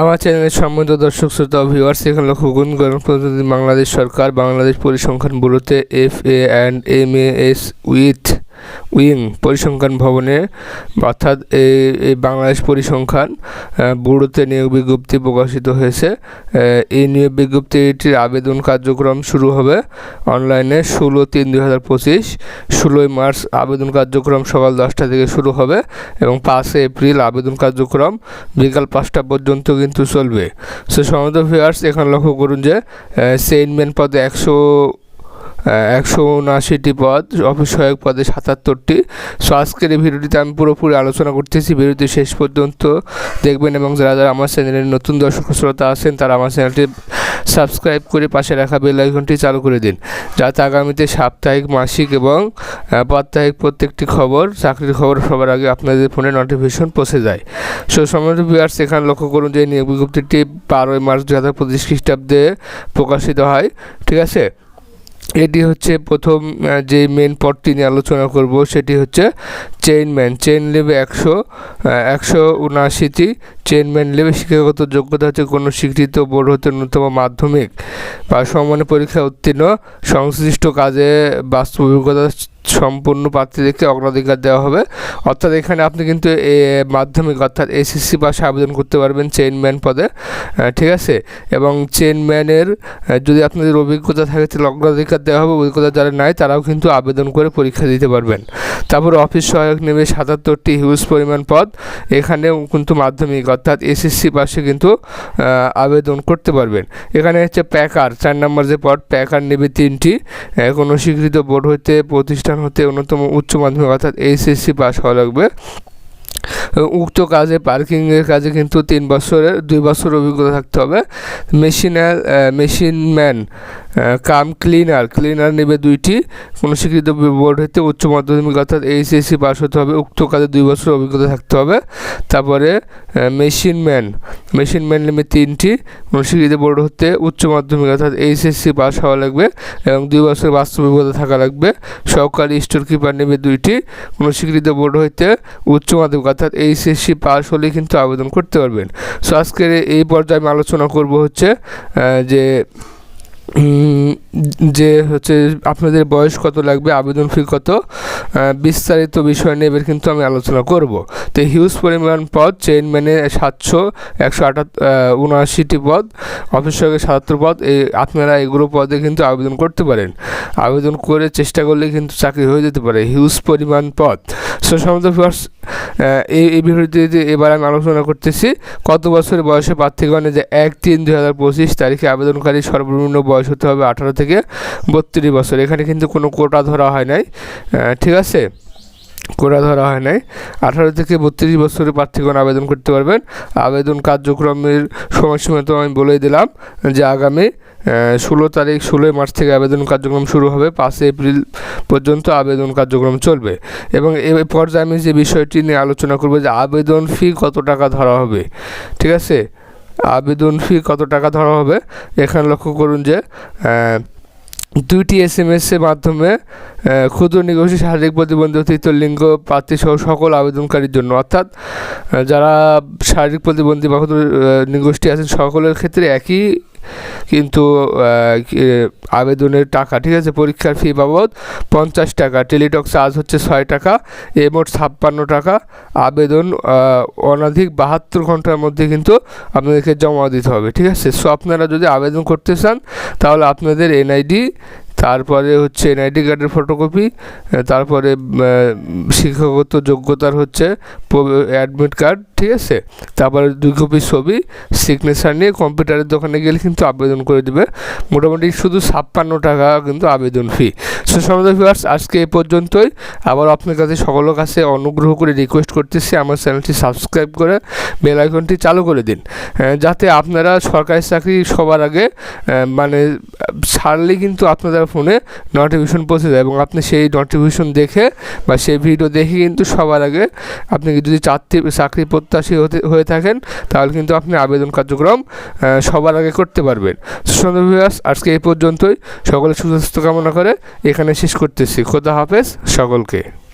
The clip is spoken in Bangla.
আমার চ্যানেলের সম্বন্ধ দর্শক, শ্রোতা ভিউয়ার্স এখানে লক্ষ্য গুণ গণপ্রজাতন্ত্রী বাংলাদেশ সরকার, বাংলাদেশ পরিসংখ্যান ব্যুরোতে F A and M A S with wing পরিসংখ্যান ভবনে, অর্থাৎ এই বাংলাদেশ পরিসংখ্যান ব্যুরোতে নিয়োগ বিজ্ঞপ্তি প্রকাশিত হয়েছে। এই নিয়োগ বিজ্ঞপ্তিটির আবেদন কার্যক্রম শুরু হবে অনলাইনে ষোলো তিন দুই হাজার পঁচিশ। ষোলোই মার্চ আবেদন কার্যক্রম সকাল দশটা থেকে শুরু হবে এবং পাঁচই এপ্রিল আবেদন কার্যক্রম বিকাল পাঁচটা পর্যন্ত কিন্তু চলবে। সো সমস্ত ভিউয়ার্স, এখানে লক্ষ্য করুন যে সেইনম্যান পদে একশো একশো উনআশিটি পদ অফিস সহায়ক পদে সাতাত্তরটি। সো আজকের এই ভিডিওটিতে আমি পুরোপুরি আলোচনা করতেছি। ভিডিওটি শেষ পর্যন্ত দেখবেন এবং যারা যারা আমার চ্যানেলের নতুন দর্শক শ্রোতা আছেন, তারা আমার চ্যানেলটি সাবস্ক্রাইব করে পাশে রাখা বেল আইকনটি চালু করে দিন। যাতে আগামীতে সাপ্তাহিক, মাসিক এবং সাপ্তাহিক প্রত্যেকটি খবর, চাকরির খবর সবার আগে আপনাদের ফোনে নোটিফিকেশন পৌঁছে যায়। সো সমস্ত ভিউয়ার্স এখানে লক্ষ্য করুন যে নিয়োগ বিজ্ঞপ্তিটি বারোই মার্চ দু হাজার পঁচিশ খ্রিস্টাব্দে প্রকাশিত হয়। ঠিক আছে? এটি হচ্ছে প্রথম যে মেন পটটি নিয়ে আলোচনা করব, সেটি হচ্ছে চেইনম্যান চেইন লেবে একশো একশো উনআশিটি চেইনম্যান লেভেল শিক্ষাগত যোগ্যতা হচ্ছে কোনো স্বীকৃত বোর্ড হতে ন্যূনতম মাধ্যমিক বা সমানের পরীক্ষা উত্তীর্ণ, সংশ্লিষ্ট কাজে বাস্তব অভিজ্ঞতা সম্পূর্ণ প্রার্থীদেরকে অগ্রাধিকার দেওয়া হবে। অর্থাৎ এখানে আপনি কিন্তু এ মাধ্যমিক অর্থাৎ এসএসসি পাশে আবেদন করতে পারবেন চেইনম্যান পদে। ঠিক আছে? এবং চেইনম্যানের যদি আপনাদের অভিজ্ঞতা থাকে তাহলে অগ্রাধিকার দেওয়া হবে। অভিজ্ঞতা যারা নাই তারাও কিন্তু আবেদন করে পরীক্ষা দিতে পারবেন। তারপর অফিস সহায়ক নেবে সাতাত্তরটি হিউজ পরিমাণ পদ। এখানেও কিন্তু মাধ্যমিক অর্থাৎ এসএসসি পাশে কিন্তু আবেদন করতে পারবেন। এখানে হচ্ছে প্যাকার চার নম্বর যে পদ প্যাকার নেবে তিনটি। কোনো স্বীকৃত বোর্ড হতে, প্রতিষ্ঠান হতে অন্যতম উচ্চ মাধ্যমিক অর্থাৎ এইচএসসি পাস হওয়া লাগবে। উক্ত কাজে, পার্কিংয়ের কাজে কিন্তু তিন বছরের, দুই বছর অভিজ্ঞতা থাকতে হবে। মেশিনাল machine man cum cleaner cleaner নেবে দুইটি। কোনো স্বীকৃত বোর্ড হতে উচ্চ মাধ্যমিক অর্থাৎ এইচএসসি পাস হতে হবে। উক্ত কাজে দুই বছর অভিজ্ঞতা থাকতে হবে। তারপরে মেশিন ম্যান মেশিন ম্যান নেবে তিনটি। কোনো স্বীকৃত বোর্ড হতে উচ্চ মাধ্যমিক অর্থাৎ এইচএসসি পাস হওয়া লাগবে এবং দুই বছর বাস্তব অভিজ্ঞতা থাকা লাগবে। সহকারী স্টোর কিপার নেবে দুইটি। কোনো স্বীকৃত বোর্ড হইতে উচ্চ মাধ্যমিক অর্থাৎ এইচএসসি পাস হলে কিন্তু আবেদন করতে পারবেন। সো আজকের এই পর্যায়ে আমি আলোচনা করব হচ্ছে যে যে হচ্ছে আপনাদের বয়স কত লাগবে, আবেদন ফি কত বিস্তারিত বিষয় নিয়ে এবার কিন্তু আমি আলোচনা করব। তো হিউজ পরিমাণ পদ চেইনম্যানে সাতশো, একশো আটাত উনআশিটি পদ অফিস সহকারী সাতাত্তর পদ এই আপনারা এগুলো পদে কিন্তু আবেদন করতে পারেন। আবেদন করে চেষ্টা করলে কিন্তু চাকরি হয়ে যেতে পারে। হিউজ পরিমাণ পদ। সো সমস্ত ভিউয়ার্স এই ভিডিওটিতে এবার আমি আলোচনা করতেছি, কত বছর বয়সে প্রার্থীগণে যে এক তিন দুই হাজার পঁচিশ তারিখে আবেদনকারী সর্বনিম্ন বয়স হতে হবে আঠারো থেকে বত্রিশ বছর। এখানে কিন্তু কোনো কোটা ধরা হয় নাই। ঠিক আছে? কোটা ধরা হয় নাই। আঠারো থেকে বত্রিশ বছরের প্রার্থীগণ আবেদন করতে পারবেন। আবেদন কার্যক্রমের সময়সীমা তো আমি বলেই দিলাম যে আগামী ষোলো তারিখ ষোলোই মার্চ থেকে আবেদন কার্যক্রম শুরু হবে। পাঁচই এপ্রিল পর্যন্ত আবেদন কার্যক্রম চলবে। এবং এই পর্যায়ে আমি যে বিষয়টি নিয়ে আলোচনা করব যে আবেদন ফি কত টাকা ধরা হবে। ঠিক আছে? আবেদন ফি কত টাকা ধরা হবে? এখানে লক্ষ্য করুন যে দুইটি এস এম এর মাধ্যমে ক্ষুদ্র নিগোষ্ঠী শারীরিক প্রতিবন্ধী অতিরিক্ত লিঙ্গ প্রার্থী সহ সকল আবেদনকারীর জন্য। অর্থাৎ যারা শারীরিক প্রতিবন্ধী বা ক্ষুদ্র নিগোষ্ঠী আছেন, সকলের ক্ষেত্রে একই কিন্তু আবেদনের টাকা, ঠিক আছে? পরীক্ষার ফি বাবদ পঞ্চাশ টাকা, টেলিটক চার্জ হচ্ছে ছয় টাকা, এ মোট ছাপ্পান্ন টাকা। আবেদন অনধিক বাহাত্তর ঘণ্টার মধ্যে কিন্তু আপনাদেরকে জমা দিতে হবে, ঠিক আছে? সো আপনারা যদি আবেদন করতে চান, তাহলে আপনাদের এনআইডি তারপরে হচ্ছে এনআইডি কার্ডের ফটোকপি তারপরে শিক্ষাগত যোগ্যতার হচ্ছে অ্যাডমিট কার্ড ঠিক আছে? তারপরে দুই কপি ছবি সিগনেচার নিয়ে কম্পিউটারের দোকানে গেলে কিন্তু আবেদন করে দেবে। মোটামুটি শুধু ছাপ্পান্ন টাকা কিন্তু আবেদন ফি সো সমস্ত ভিউয়ার্স আজকে এ পর্যন্তই। আবার আপনার কাছে সকলের কাছে অনুগ্রহ করে রিকোয়েস্ট করতেছি আমার চ্যানেলটি সাবস্ক্রাইব করে বেল আইকনটি চালু করে দিন। যাতে আপনারা সরকারি চাকরি সবার আগে মানে ছাড়লে কিন্তু আপনাদের ফোনে নোটিফিকেশন পৌঁছে যায় এবং আপনি সেই নোটিফিকেশন দেখে বা সেই ভিডিও দেখে কিন্তু সবার আগে আপনি যদি চাকরি চাকরি প্রত্যাশী হতে, হয়ে থাকেন, তাহলে কিন্তু আপনি আবেদন কার্যক্রম সবার আগে করতে পারবেন। ভিউয়ার্স আজকে এই পর্যন্তই। সকলে সুস্বাস্থ্য কামনা করে এখানে শেষ করতেছি। খোদা হাফেজ সকলকে।